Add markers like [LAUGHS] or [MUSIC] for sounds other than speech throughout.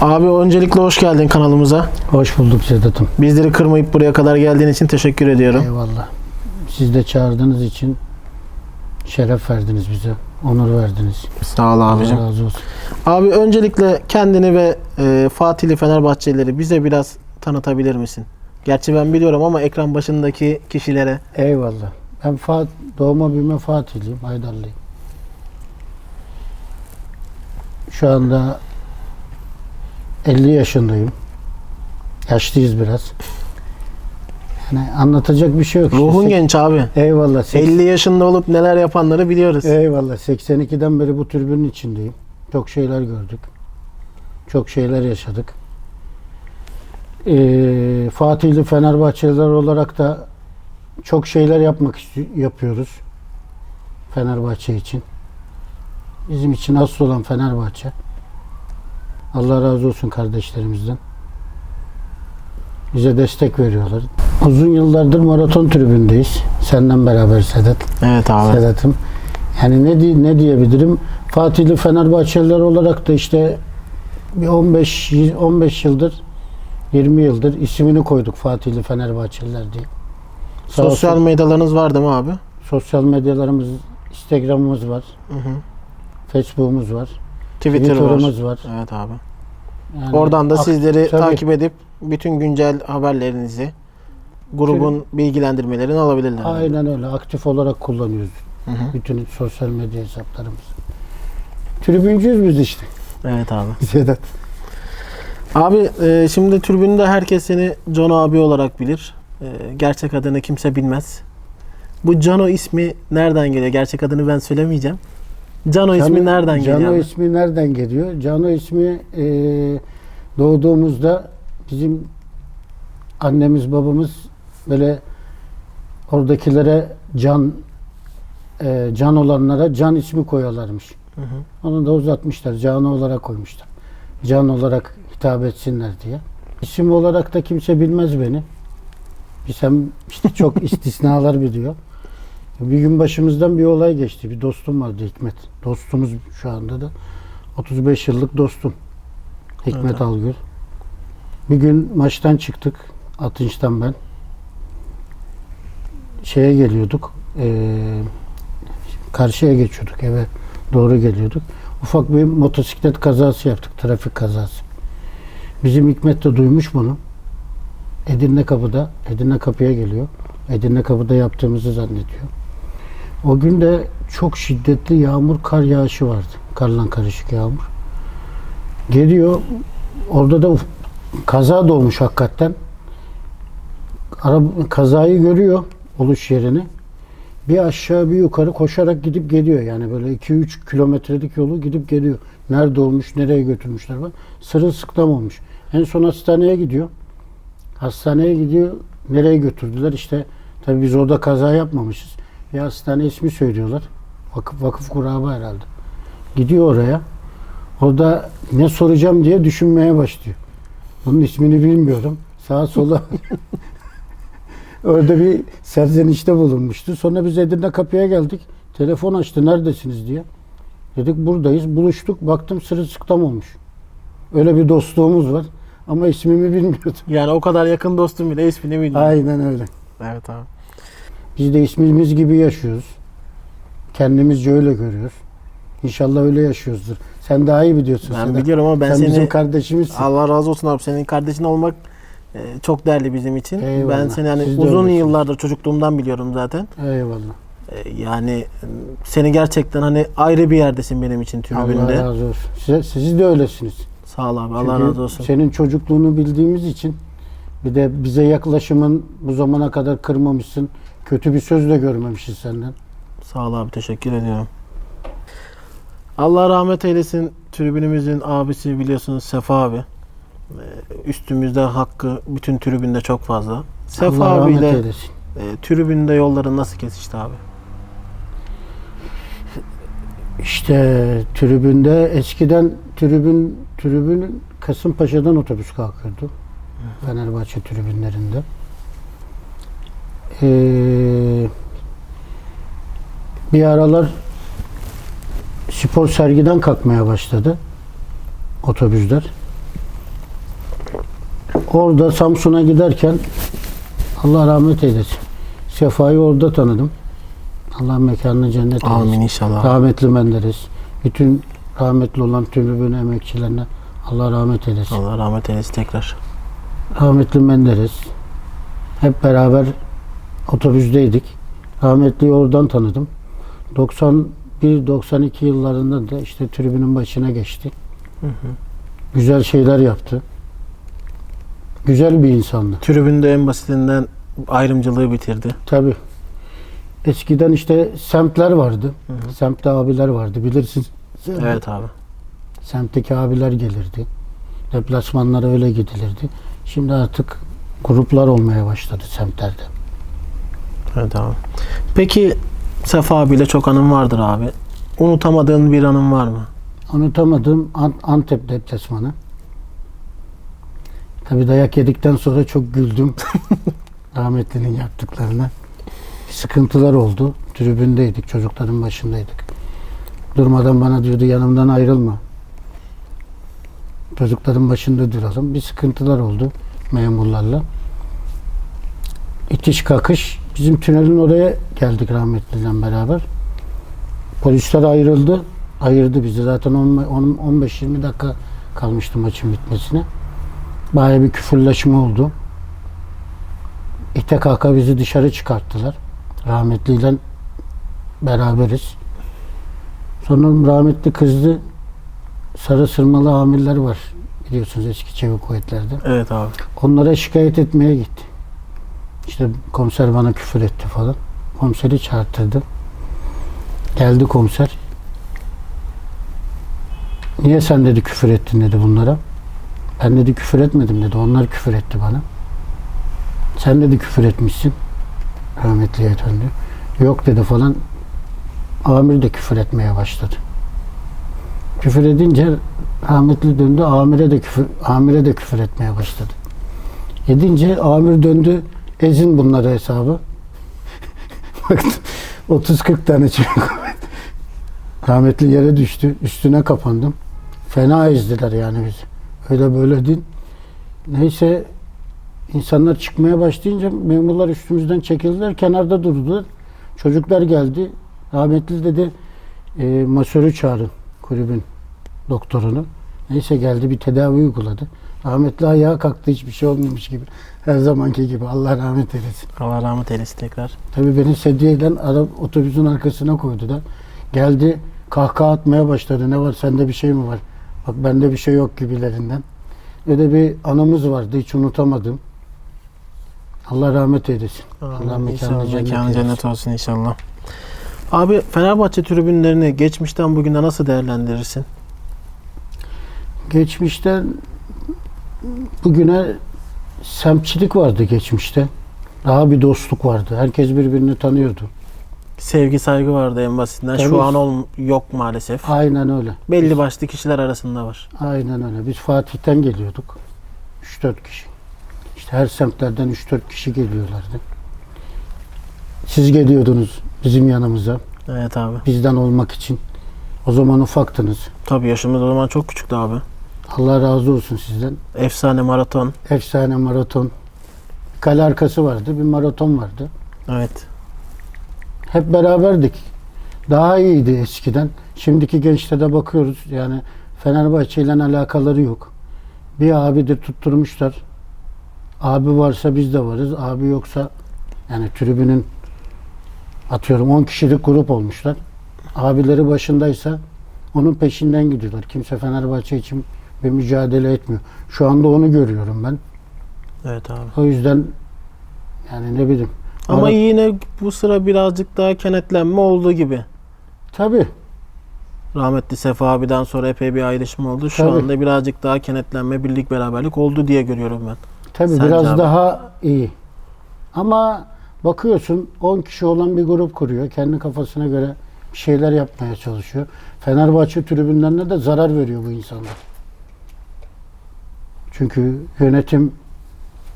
Abi öncelikle hoş geldin kanalımıza. Hoş bulduk Sedat'ım. Bizleri kırmayıp buraya kadar geldiğin için teşekkür ediyorum. Eyvallah. Siz de çağırdığınız için şeref verdiniz bize. Onur verdiniz. Sağ ol Allah abicim. razı olsun. Abi öncelikle kendini ve e, Fatihli Fenerbahçelileri bize biraz tanıtabilir misin? Gerçi ben biliyorum ama ekran başındaki kişilere Eyvallah. Ben Fat doğma büyüme Fatihliyim. Haydarlıyım. Şu anda 50 yaşındayım. Yaşlıyız biraz. Yani anlatacak bir şey yok. ruhun İşte genç abi. Eyvallah. Seks- 50 yaşında olup neler yapanları biliyoruz. Eyvallah. 82'den beri bu türbünün içindeyim. Çok şeyler gördük. Çok şeyler yaşadık. Ee, Fatihli Fenerbahçeliler olarak da çok şeyler yapmak yapıyoruz. Fenerbahçe için. Bizim için asıl olan Fenerbahçe. Allah razı olsun kardeşlerimizden. Bize destek veriyorlar. Uzun yıllardır maraton tribündeyiz. Senden beraber Sedat. Evet abi. Sedat'ım. Yani ne ne diyebilirim? Fatihli Fenerbahçeliler olarak da işte bir 15 y- 15 yıldır 20 yıldır ismini koyduk Fatihli Fenerbahçeliler diye. Sağ Sosyal olsun, medyalarınız var değil mi abi? sosyal medyalarımız, Instagram'ımız var, Hı hı. Facebook'umuz var, Twitter var. Twitter'ımız var. Evet abi. Yani Oradan da sizleri tabii. takip edip bütün güncel haberlerinizi, grubun bilgilendirmelerini alabilirler. Aynen öyle. Aktif olarak kullanıyoruz Hı hı. bütün sosyal medya hesaplarımızı. Tribüncüyüz biz işte. Evet abi. [LAUGHS] Sedat. Abi e, şimdi tribünde herkes seni Cano abi olarak bilir. E, gerçek adını kimse bilmez. Bu Cano ismi nereden geliyor? Gerçek adını ben söylemeyeceğim. Cano ismi nereden Cano geliyor? abi? ismi nereden geliyor? Cano ismi e, doğduğumuzda bizim annemiz babamız böyle oradakilere can e, can olanlara can ismi koyuyorlarmış. Hı hı. Onu da uzatmışlar. Cano olarak koymuşlar. Can olarak hitap etsinler diye. İsim olarak da kimse bilmez beni. Bilsem işte çok [LAUGHS] istisnalar biliyor. Bir gün başımızdan bir olay geçti. Bir dostum vardı Hikmet. Dostumuz şu anda da. 35 yıllık dostum. Hikmet Evet. Algül. Bir gün maçtan çıktık. Atınç'tan ben. Şeye geliyorduk. eee, karşıya geçiyorduk eve doğru geliyorduk. Ufak bir motosiklet kazası yaptık. Trafik kazası. Bizim Hikmet de duymuş bunu. Edirne kapıda. Edirne kapıya geliyor. Edirne kapıda yaptığımızı zannediyor. O gün de çok şiddetli yağmur kar yağışı vardı. Karla karışık yağmur. Geliyor. Orada da kaza da olmuş hakikaten. Araba, kazayı görüyor oluş yerini. Bir aşağı bir yukarı koşarak gidip geliyor. Yani böyle 2-3 kilometrelik yolu gidip geliyor. Nerede olmuş, nereye götürmüşler var. Sırılsıklam olmuş. En son hastaneye gidiyor. Hastaneye gidiyor. Nereye götürdüler? İşte tabii biz orada kaza yapmamışız. Bir hastane ismi söylüyorlar. Vakıf, vakıf kuraba herhalde. Gidiyor oraya. Orada ne soracağım diye düşünmeye başlıyor. Bunun ismini bilmiyorum. Sağa sola [LAUGHS] Orada bir serzenişte bulunmuştu. Sonra biz Edirne kapıya geldik. Telefon açtı neredesiniz diye. Dedik buradayız. Buluştuk. Baktım sırılsıklam olmuş. Öyle bir dostluğumuz var. Ama ismimi bilmiyordum. Yani o kadar yakın dostum bile ismini bilmiyor. Aynen öyle. Evet abi. Biz de ismimiz gibi yaşıyoruz. Kendimizce öyle görüyoruz. İnşallah öyle yaşıyoruzdur. Sen daha iyi biliyorsun. Ben Sedat. biliyorum ama ben Sen seni bizim kardeşimizsin. Allah razı olsun abi. Senin kardeşin olmak e, çok değerli bizim için. Eyvallah. Ben seni hani Siz de uzun öylesiniz. yıllardır çocukluğumdan biliyorum zaten. Eyvallah. E, yani seni gerçekten hani ayrı bir yerdesin benim için Allah tribünde. razı olsun. Siz, siz de öylesiniz. Sağ ol abi. Allah Çünkü razı olsun. Senin çocukluğunu bildiğimiz için bir de bize yaklaşımın bu zamana kadar kırmamışsın. Kötü bir söz de görmemişiz senden. Sağ ol abi teşekkür ediyorum. Allah rahmet eylesin. Tribünümüzün abisi biliyorsunuz Sefa abi. Ee, Üstümüzde hakkı bütün tribünde çok fazla. Sefa Allah rahmet abiyle eylesin. e, tribünde yolların nasıl kesişti abi? İşte tribünde eskiden tribün tribün Kasımpaşa'dan otobüs kalkıyordu. Fenerbahçe tribünlerinde. Ee, bir aralar spor sergiden kalkmaya başladı otobüsler. Orada Samsun'a giderken Allah rahmet eylesin. Sefa'yı orada tanıdım. Allah mekanını cennet eylesin. Amin inşallah. Rahmetli Menderes. Bütün rahmetli olan tribün emekçilerine Allah rahmet eylesin. Allah rahmet eylesin tekrar. Rahmetli Menderes. Hep beraber otobüsteydik. Rahmetliyi oradan tanıdım. 91-92 yıllarında da işte tribünün başına geçti. Hı hı. Güzel şeyler yaptı. Güzel bir insandı. Tribünde en basitinden ayrımcılığı bitirdi. Tabii. Eskiden işte semtler vardı. Hı hı. Semtte abiler vardı bilirsin. Evet abi. Semtteki abiler gelirdi. Deplasmanlara öyle gidilirdi. Şimdi artık gruplar olmaya başladı semtlerde. Evet abi. Peki Sefa abiyle çok anım vardır abi. Unutamadığın bir anın var mı? Unutamadığım An- Antep deplasmanı. Tabi dayak yedikten sonra çok güldüm. [LAUGHS] Rahmetlinin yaptıklarına. Sıkıntılar oldu. Tribündeydik. Çocukların başındaydık. Durmadan bana diyordu yanımdan ayrılma. Çocukların başında duralım. Bir sıkıntılar oldu memurlarla. İtiş kakış. Bizim tünelin oraya geldik rahmetliyle beraber. Polisler ayrıldı. Ayırdı bizi. Zaten 15-20 dakika kalmıştı maçın bitmesine. Bayağı bir küfürleşme oldu. İte kaka bizi dışarı çıkarttılar. Rahmetliyle beraberiz. Sonra rahmetli kızdı. Sarı sırmalı amirler var. Biliyorsunuz eski çevik kuvvetlerde. Evet abi. Onlara şikayet etmeye gitti. İşte komiser bana küfür etti falan. Komiseri çağırttırdı. Geldi komiser. Niye sen dedi küfür ettin dedi bunlara. Ben dedi küfür etmedim dedi. Onlar küfür etti bana. Sen dedi küfür etmişsin. Rahmetliye döndü. Yok dedi falan. Amir de küfür etmeye başladı. Küfür edince rahmetli döndü. Amire de küfür, amire de küfür etmeye başladı. Edince amir döndü. Ezin bunları hesabı. [LAUGHS] Baktım 30-40 tane çevik. Rahmetli yere düştü. Üstüne kapandım. Fena ezdiler yani bizi. Öyle böyle değil. Neyse insanlar çıkmaya başlayınca memurlar üstümüzden çekildiler. Kenarda durdular. Çocuklar geldi. Rahmetli dedi e, masörü çağırın kulübün doktorunu. Neyse geldi bir tedavi uyguladı. Rahmetli ayağa kalktı hiçbir şey olmamış gibi. Her zamanki gibi. Allah rahmet eylesin. Allah rahmet eylesin tekrar. Tabii beni sedyeyle ara, otobüsün arkasına koydular. Geldi kahkaha atmaya başladı. Ne var sende bir şey mi var? Bak bende bir şey yok gibilerinden. Öyle bir anımız vardı hiç unutamadım. Allah rahmet eylesin. Allah mekanı cennet mekanı cennet olsun inşallah. Abi Fenerbahçe tribünlerini geçmişten bugüne nasıl değerlendirirsin? Geçmişten bugüne semtçilik vardı geçmişte. Daha bir dostluk vardı. Herkes birbirini tanıyordu. Sevgi saygı vardı en basitinden. Tabii. Şu an ol, yok maalesef. Aynen öyle. Belli başlı kişiler arasında var. Aynen öyle. Biz Fatih'ten geliyorduk. 3-4 kişi. İşte her semtlerden 3-4 kişi geliyorlardı. Siz geliyordunuz bizim yanımıza. Evet abi. Bizden olmak için. O zaman ufaktınız. Tabii yaşımız o zaman çok küçüktü abi. Allah razı olsun sizden. Efsane maraton. Efsane maraton. Kale arkası vardı. Bir maraton vardı. Evet. Hep beraberdik. Daha iyiydi eskiden. Şimdiki gençlere bakıyoruz. Yani Fenerbahçe ile alakaları yok. Bir abi de tutturmuşlar. Abi varsa biz de varız. Abi yoksa yani tribünün atıyorum 10 kişilik grup olmuşlar. Abileri başındaysa onun peşinden gidiyorlar. Kimse Fenerbahçe için bir mücadele etmiyor. Şu anda onu görüyorum ben. Evet abi. O yüzden yani ne bileyim. Ama Ara- yine bu sıra birazcık daha kenetlenme olduğu gibi. Tabii. Rahmetli Sefa abiden sonra epey bir ayrışma oldu. Şu Tabii. anda birazcık daha kenetlenme, birlik beraberlik oldu diye görüyorum ben. Tabii Sence biraz abi? daha iyi. Ama bakıyorsun 10 kişi olan bir grup kuruyor. Kendi kafasına göre bir şeyler yapmaya çalışıyor. Fenerbahçe tribünlerine de zarar veriyor bu insanlar. Çünkü yönetim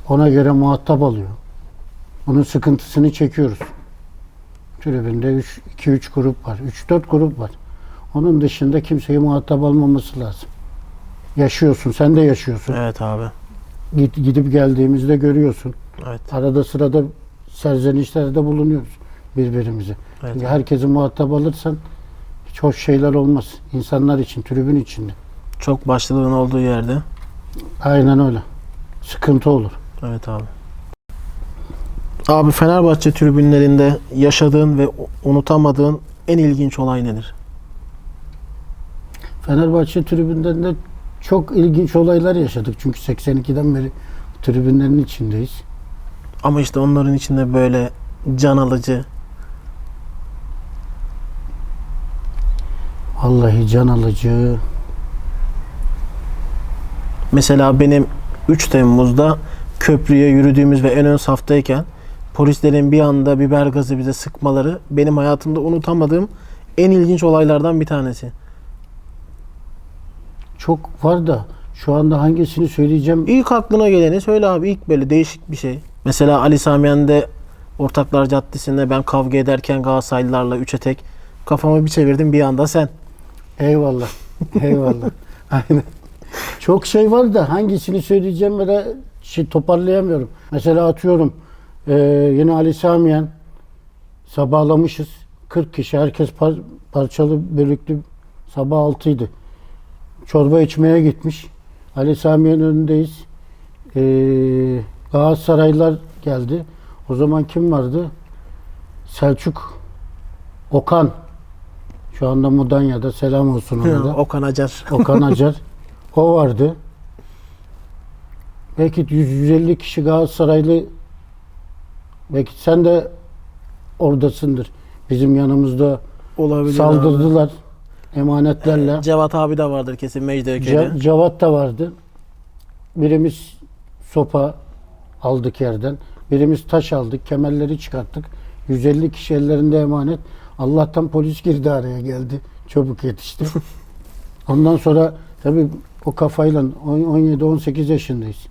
ona göre muhatap alıyor. Onun sıkıntısını çekiyoruz. Tribünde 2-3 grup var. 3-4 grup var. Onun dışında kimseyi muhatap almaması lazım. Yaşıyorsun. Sen de yaşıyorsun. Evet abi. git, gidip geldiğimizde görüyorsun. Evet. Arada sırada serzenişlerde bulunuyoruz birbirimize. evet. Çünkü herkesi muhatap alırsan hiç hoş şeyler olmaz. İnsanlar için, tribün içinde. Çok başlılığın olduğu yerde. Aynen öyle. Sıkıntı olur. Evet abi. Abi Fenerbahçe tribünlerinde yaşadığın ve unutamadığın en ilginç olay nedir? Fenerbahçe tribünden de çok ilginç olaylar yaşadık. Çünkü 82'den beri tribünlerin içindeyiz. Ama işte onların içinde böyle can alıcı, Vallahi can alıcı. Mesela benim 3 Temmuz'da köprüye yürüdüğümüz ve en ön saftayken polislerin bir anda biber gazı bize sıkmaları benim hayatımda unutamadığım en ilginç olaylardan bir tanesi. Çok var da şu anda hangisini söyleyeceğim İlk aklına geleni söyle abi ilk böyle değişik bir şey. Mesela Ali Samiyen'de Ortaklar Caddesi'nde ben kavga ederken Galatasaraylılarla üçe tek kafamı bir çevirdim bir anda sen. Eyvallah. Eyvallah. [LAUGHS] Aynen. Çok şey var da hangisini söyleyeceğim ya da şey toparlayamıyorum. Mesela atıyorum eee, yine Ali Samiyen sabahlamışız. 40 kişi herkes par- parçalı bölüklü sabah 6'ydı. Çorba içmeye gitmiş. Ali Samiyen önündeyiz. Eee Galatasaraylılar geldi. O zaman kim vardı? Selçuk Okan. Şu anda Mudanya'da selam olsun ona da. Okan Acar. Okan Acar. [LAUGHS] O vardı. Belki 100-150 kişi Galatasaraylı belki sen de oradasındır. Bizim yanımızda Olabilir. saldırdılar emanetlerle. abi. Cevat abi de vardır kesin Mecidiyeköy'de. Ce- Cevat da vardı. Birimiz sopa aldık yerden. Birimiz taş aldık. Kemerleri çıkarttık. 150 kişi ellerinde emanet. Allah'tan polis girdi araya geldi. Çabuk yetişti. [LAUGHS] Ondan sonra tabii o kafayla on- 17-18 yaşındayız.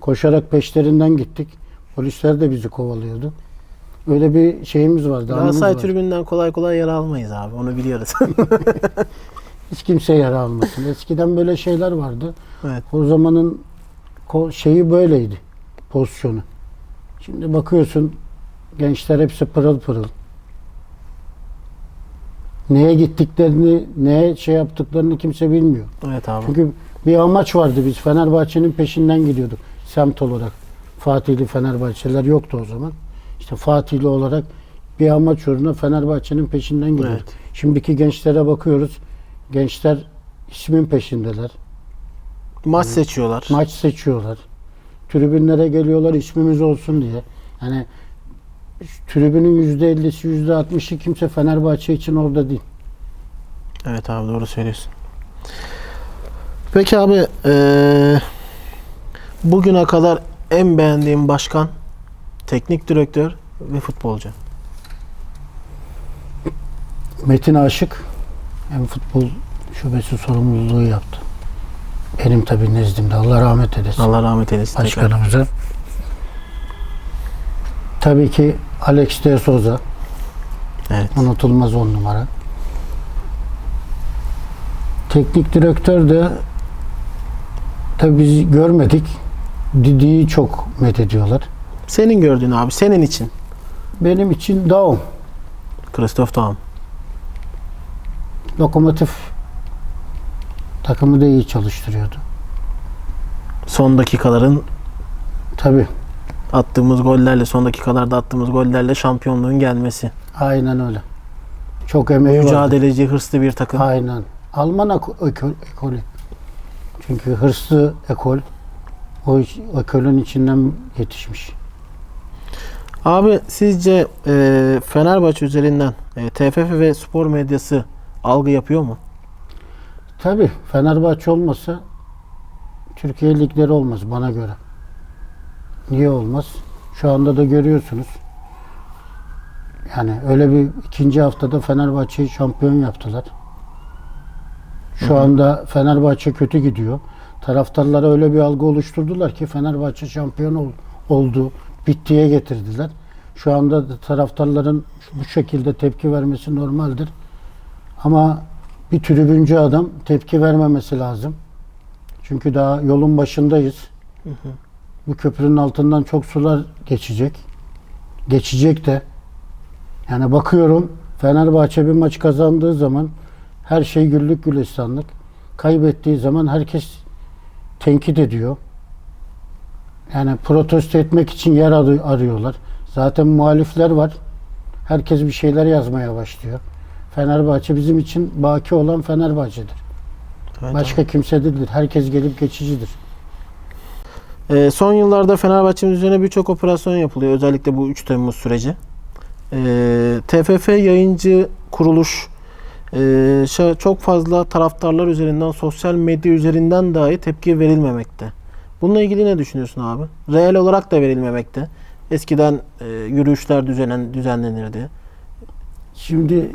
Koşarak peşlerinden gittik. Polisler de bizi kovalıyordu. Öyle bir şeyimiz vardı. Galatasaray vardı. tribünden kolay kolay yara almayız abi. Onu biliyoruz. [LAUGHS] [LAUGHS] Hiç kimse yara almasın. Eskiden böyle şeyler vardı. evet. O zamanın şeyi böyleydi. Pozisyonu. Şimdi bakıyorsun gençler hepsi pırıl pırıl. Neye gittiklerini, neye şey yaptıklarını kimse bilmiyor. Evet abi. Çünkü bir amaç vardı biz Fenerbahçe'nin peşinden gidiyorduk semt olarak. Fatihli Fenerbahçeler yoktu o zaman. İşte Fatihli olarak bir amaç uğruna Fenerbahçe'nin peşinden gidiyorduk. Evet. Şimdiki gençlere bakıyoruz. Gençler ismin peşindeler. Maç seçiyorlar. Maç seçiyorlar. Tribünlere geliyorlar ismimiz olsun diye. Yani tribünün %50'si %60'ı kimse Fenerbahçe için orada değil. Evet abi doğru söylüyorsun. Peki abi eee, bugüne kadar en beğendiğim başkan, teknik direktör ve futbolcu. Metin Aşık hem futbol şubesi sorumluluğu yaptı. Benim tabii nezdimde. Allah rahmet eylesin. Allah rahmet eylesin. tekrar. Başkanımıza. Tabii ki Alex de Souza. Evet. Unutulmaz on numara. Teknik direktör de tabii biz görmedik. Didi'yi çok methediyorlar. Senin gördüğün abi senin için. Benim için Daum. Christoph Daum. Lokomotif takımı da iyi çalıştırıyordu. Son dakikaların Tabii. attığımız gollerle, son dakikalarda attığımız gollerle şampiyonluğun gelmesi. Aynen öyle. Çok emeği vardı. Mücadeleci, hırslı bir takım. Aynen. Alman eko- ekol, ekolü. Çünkü hırslı ekol o ekolün içinden yetişmiş. Abi sizce e, Fenerbahçe üzerinden e, TFF ve spor medyası algı yapıyor mu? Tabii Fenerbahçe olmasa Türkiye ligleri olmaz bana göre. Niye olmaz? Şu anda da görüyorsunuz. Yani öyle bir ikinci haftada Fenerbahçe'yi şampiyon yaptılar. Şu anda Fenerbahçe kötü gidiyor. Taraftarlara öyle bir algı oluşturdular ki Fenerbahçe şampiyon ol- oldu, bittiye getirdiler. Şu anda da taraftarların bu şekilde tepki vermesi normaldir. Ama bir tribüncü adam tepki vermemesi lazım. Çünkü daha yolun başındayız. Bu köprünün altından çok sular geçecek. Geçecek de. Yani bakıyorum Fenerbahçe bir maç kazandığı zaman her şey güllük gülistanlık. Kaybettiği zaman herkes tenkit ediyor. Yani protesto etmek için yer arı- arıyorlar. Zaten muhalifler var. Herkes bir şeyler yazmaya başlıyor. Fenerbahçe bizim için baki olan Fenerbahçe'dir. Evet Başka kimse değildir. Herkes gelip geçicidir. Ee, son yıllarda Fenerbahçe'nin üzerine birçok operasyon yapılıyor. Özellikle bu 3 Temmuz süreci. Ee, TFF yayıncı kuruluş e, çok fazla taraftarlar üzerinden, sosyal medya üzerinden dahi tepki verilmemekte. Bununla ilgili ne düşünüyorsun abi? Reel olarak da verilmemekte. Eskiden e, yürüyüşler düzenen, düzenlenirdi. Şimdi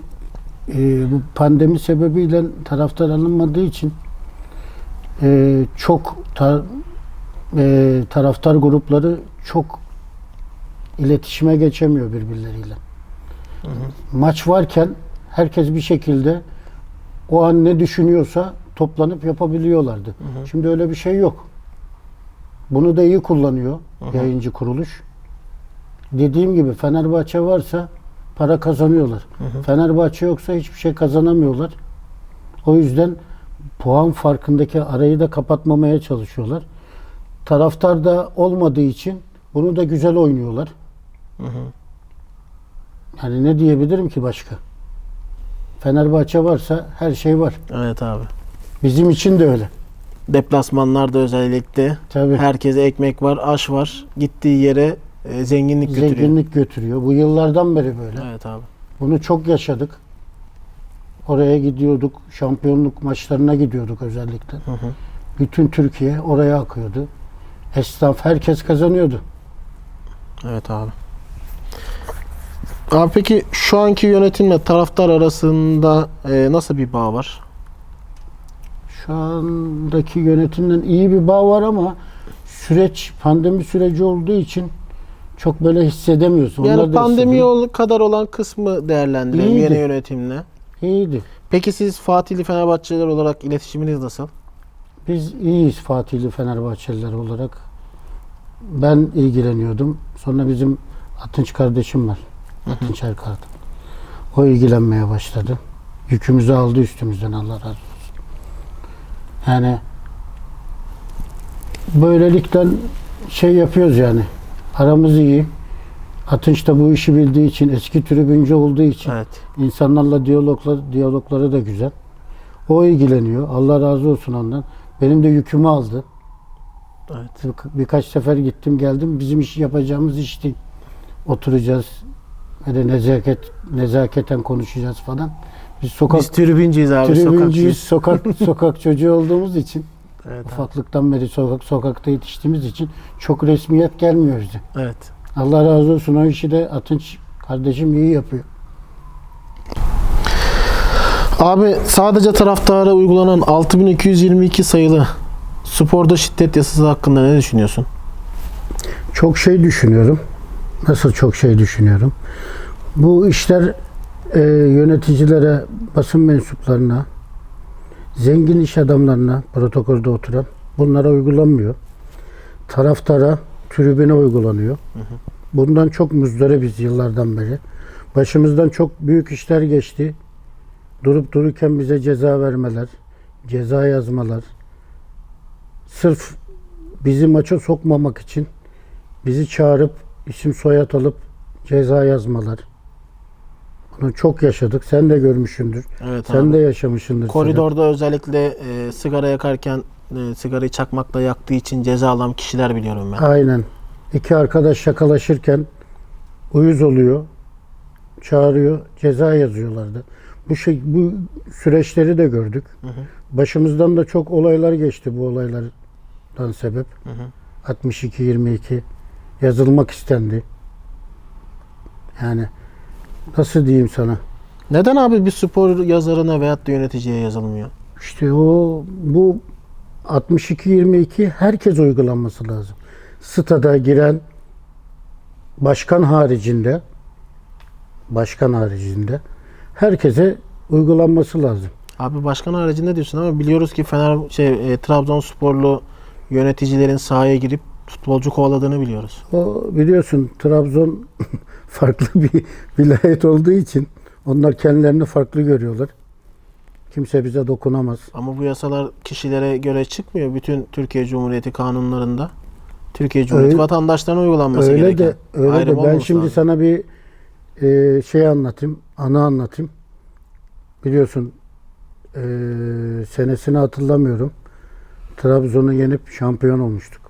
e, bu pandemi sebebiyle taraftar alınmadığı için e, çok ta- e, taraftar grupları çok iletişime geçemiyor birbirleriyle. Maç varken herkes bir şekilde o an ne düşünüyorsa toplanıp yapabiliyorlardı. Şimdi öyle bir şey yok. Bunu da iyi kullanıyor yayıncı kuruluş. Dediğim gibi Fenerbahçe varsa para kazanıyorlar. Fenerbahçe yoksa hiçbir şey kazanamıyorlar. O yüzden puan farkındaki arayı da kapatmamaya çalışıyorlar. Taraftar da olmadığı için bunu da güzel oynuyorlar. Yani ne diyebilirim ki başka? Fenerbahçe varsa her şey var. Evet abi. Bizim için de öyle. Deplasmanlarda özellikle Tabii. herkese ekmek var, aş var. Gittiği yere e, zenginlik götürüyor. Zenginlik götürüyor. Bu yıllardan beri böyle. Evet abi. Bunu çok yaşadık. Oraya gidiyorduk. Şampiyonluk maçlarına gidiyorduk özellikle. Hı hı. Bütün Türkiye oraya akıyordu. Esnaf herkes kazanıyordu. Evet abi. Abi peki şu anki yönetimle taraftar arasında e, nasıl bir bağ var? Şu andaki yönetimden iyi bir bağ var ama süreç pandemi süreci olduğu için çok böyle hissedemiyorsun. Onlar Yani da pandemi yol kadar olan kısmı değerlendirelim İyiydi. yeni yönetimle. İyiydi. Peki siz Fatihli Fenerbahçeliler olarak iletişiminiz nasıl? Biz iyiyiz Fatihli Fenerbahçeliler olarak. Ben ilgileniyordum. Sonra bizim Atınç kardeşim var. Atınç Erkart. O ilgilenmeye başladı. Yükümüzü aldı üstümüzden Allah razı olsun. Yani böylelikten şey yapıyoruz yani. Aramız iyi. Atınç da bu işi bildiği için, eski tribüncü olduğu için Evet. İnsanlarla diyaloglar, diyalogları da güzel. O ilgileniyor. Allah razı olsun ondan. Benim de yükümü aldı. Evet. Bir- birkaç sefer gittim geldim. Bizim iş yapacağımız iş değil. Oturacağız. Böyle nezaket, nezaketen konuşacağız falan. Biz sokak Biz tribüncüyüz abi. sokakçıyız. sokak [LAUGHS] sokak çocuğu olduğumuz için, Evet, abi. ufaklıktan beri sokak sokakta yetiştiğimiz için çok resmiyet gelmiyor bize. evet. Allah razı olsun o işi de Atınç kardeşim iyi yapıyor. Abi sadece taraftara uygulanan 6222 sayılı sporda şiddet yasası hakkında ne düşünüyorsun? Çok şey düşünüyorum. Nasıl çok şey düşünüyorum? Bu işler e, yöneticilere, basın mensuplarına, zengin iş adamlarına, protokolde oturan bunlara uygulanmıyor. Taraftara, tribüne uygulanıyor. Bundan çok muzdaribiz yıllardan beri. Başımızdan çok büyük işler geçti. Durup dururken bize ceza vermeler, ceza yazmalar. Sırf bizi maça sokmamak için bizi çağırıp isim soyad alıp ceza yazmalar. Bunu çok yaşadık. Sen de görmüşsündür. Evet Sen abi. de yaşamışsındır. Koridorda özellikle e, sigara yakarken e, sigarayı çakmakla yaktığı için ceza alan kişiler biliyorum ben. Aynen. İki arkadaş şakalaşırken uyuz oluyor. Çağırıyor. Ceza yazıyorlardı. Bu şey, bu süreçleri de gördük. Hı hı. Başımızdan da çok olaylar geçti bu olaylardan sebep. Hı hı. 62-22 yazılmak istendi. Yani nasıl diyeyim sana? Neden abi bir spor yazarına veyahut da yöneticiye yazılmıyor? İşte o bu 62-22 herkes uygulanması lazım. Stada giren başkan haricinde başkan haricinde herkese uygulanması lazım. Abi başkan haricinde diyorsun ama biliyoruz ki Fener şey e, Trabzonsporlu yöneticilerin sahaya girip Futbolcu kovaladığını biliyoruz. O biliyorsun Trabzon [LAUGHS] farklı bir vilayet olduğu için onlar kendilerini farklı görüyorlar. Kimse bize dokunamaz. Ama bu yasalar kişilere göre çıkmıyor. Bütün Türkiye Cumhuriyeti kanunlarında Türkiye Cumhuriyeti Öyle- vatandaşlarına uygulanması Öyle gereken. de öyle ayrım de ben şimdi lazım. sana bir e, şey anlatayım, anı anlatayım. Biliyorsun e, senesini hatırlamıyorum. Trabzon'u yenip şampiyon olmuştuk.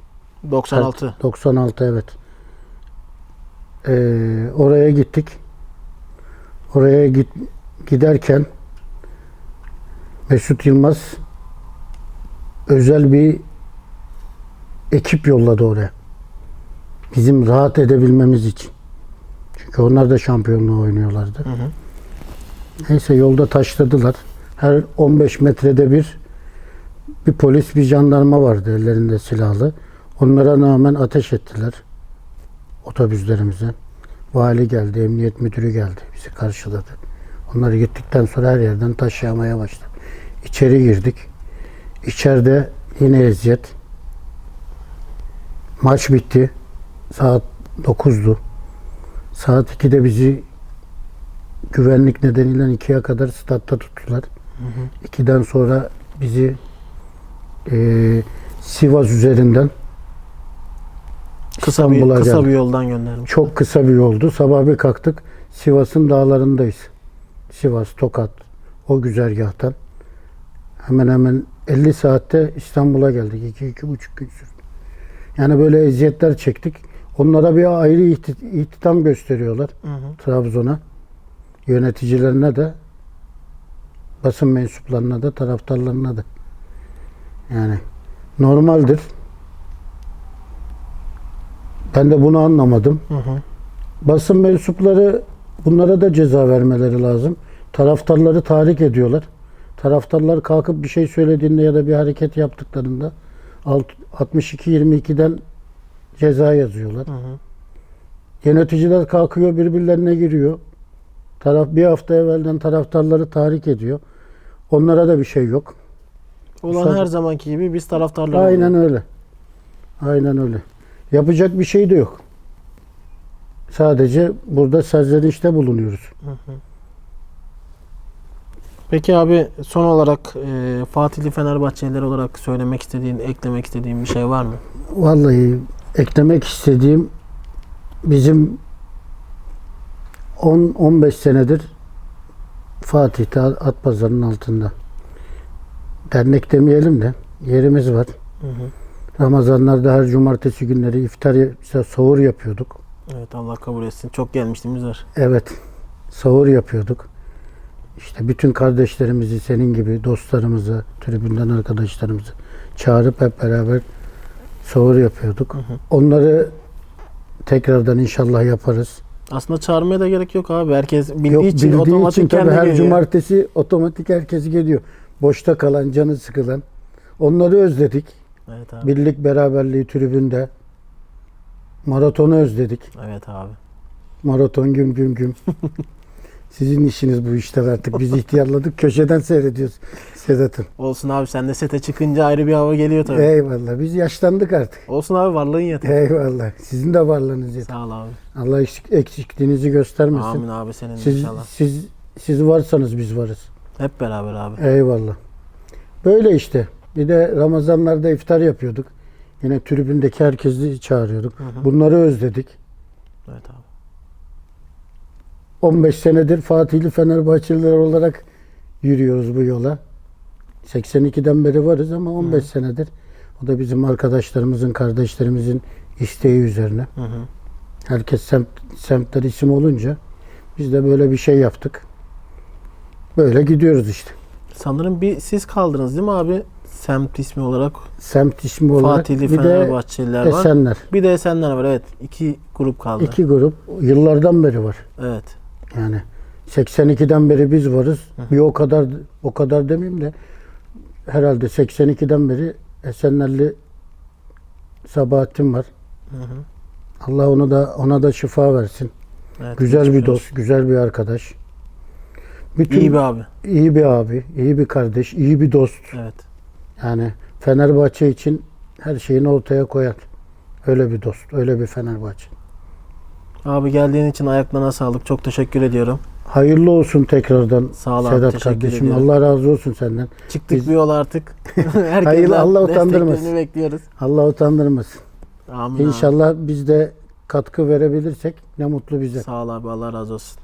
96. 96 evet. E, oraya gittik. Oraya git, giderken Mesut Yılmaz özel bir ekip yolladı oraya. Bizim rahat edebilmemiz için. Çünkü onlar da şampiyonluğu oynuyorlardı. Hı hı. Neyse yolda taşladılar. Her 15 metrede bir bir polis bir jandarma vardı ellerinde silahlı. Onlara rağmen ateş ettiler otobüslerimize. Vali geldi, emniyet müdürü geldi. Bizi karşıladı. Onları gittikten sonra her yerden taş yağmaya başladı. İçeri girdik. İçeride yine eziyet. Maç bitti. Saat 9'du. Saat 2'de bizi güvenlik nedeniyle 2'ye kadar statta tuttular. Hı hı. 2'den sonra bizi eee, Sivas üzerinden Kısa bir, İstanbul'a kısa bir yoldan göndermiş. Çok kısa bir yoldu. Sabah bir kalktık. Sivas'ın dağlarındayız. Sivas, Tokat. O güzergahtan. Hemen hemen 50 saatte İstanbul'a geldik. 2 iki, buçuk gün sürdü. Yani böyle eziyetler çektik. Onlara bir ayrı ihti- ihtitam gösteriyorlar. Trabzon'a. Yöneticilerine de basın mensuplarına da taraftarlarına da. Yani normaldir. Ben de bunu anlamadım. Hı hı. Basın mensupları bunlara da ceza vermeleri lazım. Taraftarları tahrik ediyorlar. Taraftarlar kalkıp bir şey söylediğinde ya da bir hareket yaptıklarında alt- 62-22'den ceza yazıyorlar. Hı hı. Yöneticiler kalkıyor birbirlerine giriyor. Taraf bir hafta evvelden taraftarları tahrik ediyor. Onlara da bir şey yok. Olan Sadece- her zamanki gibi biz taraftarlar Aynen oluyor. öyle. Aynen öyle. Yapacak bir şey de yok. Sadece burada serzenişte bulunuyoruz. Hı hı. Peki abi son olarak e, Fatihli Fenerbahçeliler olarak söylemek istediğin, eklemek istediğin bir şey var mı? Vallahi eklemek istediğim bizim 10-15 senedir Fatih'te At Pazarı'nın altında. Dernek demeyelim de yerimiz var. Hı hı. Ramazanlarda her cumartesi günleri iftar, işte sahur yapıyorduk. Evet Allah kabul etsin. Çok gelmişliğimiz var. Evet. Sahur yapıyorduk. İşte bütün kardeşlerimizi senin gibi dostlarımızı, tribünden arkadaşlarımızı çağırıp hep beraber sahur yapıyorduk. Hı hı. Onları tekrardan inşallah yaparız. Aslında çağırmaya da gerek yok abi. Herkes bildiği Yok için bildiği otomatik için kendi her geliyor. cumartesi otomatik herkes geliyor. Boşta kalan, canı sıkılan. Onları özledik. Evet abi. Birlik beraberliği tribünde. Maratonu özledik. Evet abi. Maraton güm güm güm. [LAUGHS] Sizin işiniz bu işler artık. Biz ihtiyarladık. Köşeden seyrediyoruz Sedat'ım. Olsun abi sen de sete çıkınca ayrı bir hava geliyor tabii. Eyvallah. Biz yaşlandık artık. Olsun abi varlığın yeter. Eyvallah. Sizin de varlığınız yeter. Sağ ol abi. Allah eksik, eksikliğinizi göstermesin. Amin abi senin Siz, inşallah. siz, siz varsanız biz varız. Hep beraber abi. Eyvallah. Böyle işte. Bir de Ramazanlarda iftar yapıyorduk. Yine tribündeki herkesi çağırıyorduk. Hı hı. Bunları özledik. Evet abi. 15 senedir Fatihli Fenerbahçeliler olarak yürüyoruz bu yola. 82'den beri varız ama 15 Hı. senedir. O da bizim arkadaşlarımızın, kardeşlerimizin isteği üzerine. Hı hı. Herkes semt, semtler isim olunca biz de böyle bir şey yaptık. Böyle gidiyoruz işte. Sanırım bir siz kaldınız değil mi abi? Semt ismi olarak Semt ismi olarak Fatihli bir de Fenerbahçeliler var. Esenler. Bir de Esenler var evet. İki grup kaldı. İki grup yıllardan beri var. Evet. Yani 82'den beri biz varız. Hı. Bir o kadar o kadar demeyeyim de herhalde 82'den beri Esenlerli Sabahattin var. Hı hı. Allah onu da ona da şifa versin. Evet, Güzel bir dost, güzel bir arkadaş. Bütün İyi bir abi. iyi bir abi, iyi bir kardeş, iyi bir dost. Evet. Yani Fenerbahçe için her şeyini ortaya koyar. Öyle bir dost, öyle bir Fenerbahçe. Abi geldiğin için ayaklarına sağlık. Çok teşekkür ediyorum. Hayırlı olsun tekrardan Sağ ol abi, Sedat teşekkür kardeşim. ediyorum. Allah razı olsun senden. Çıktık Biz- bir yola artık. [LAUGHS] Herkesten Hayırlı, Allah utandırmasın. desteklerini bekliyoruz. Allah utandırmasın. Amin abi. İnşallah biz de katkı verebilirsek ne mutlu bize. Sağ ol abi. Allah razı olsun.